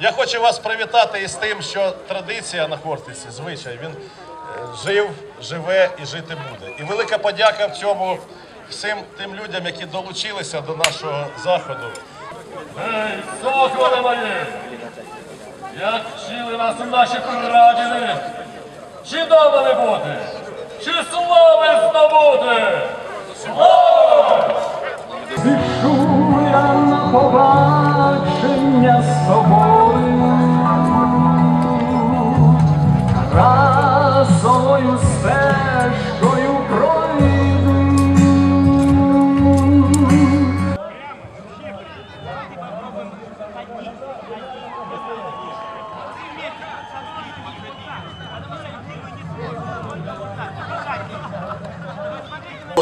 Я хочу вас привітати із тим, що традиція на Хортиці, звичай, він е, жив, живе і жити буде. І велика подяка в цьому всім тим людям, які долучилися до нашого заходу. Ей, соколи мої! Як вчили нас наші прадіди! Чи дома не бути? Чи слави здобути? Спішу я на побачення з тобою,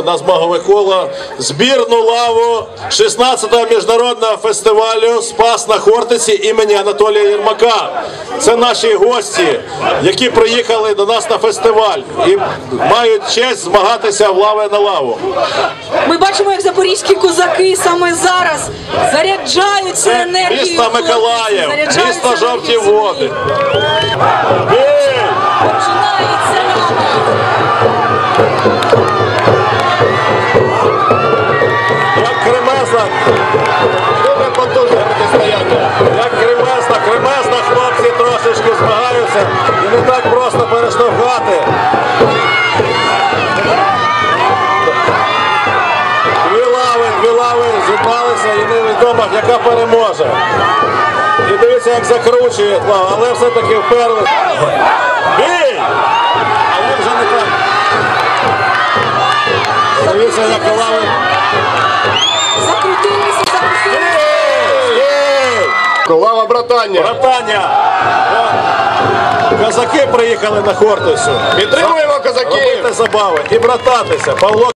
На змагове коло збірну лаву 16-го міжнародного фестивалю Спас на Хортиці імені Анатолія Єрмака. Це наші гості, які приїхали до нас на фестиваль і мають честь змагатися в лави на лаву. Ми бачимо, як запорізькі козаки саме зараз заряджаються Це енергією. місто Миколаїв, місто жовті води. Починається дуже потужно таке. Як кремезна, кремезна, хлопці трошечки змагаються і не так просто перештовхати. Дві лави, дві лави зібралися і невідомо, яка переможе. І дивіться, як закручує лава, але все-таки вперли. Бій! Але вже не так. Дивіться, як лави. Братання. Братання. О, Козаки приїхали на Хортицю. Підтримуємо козаків! Робити забави і брататися. Павло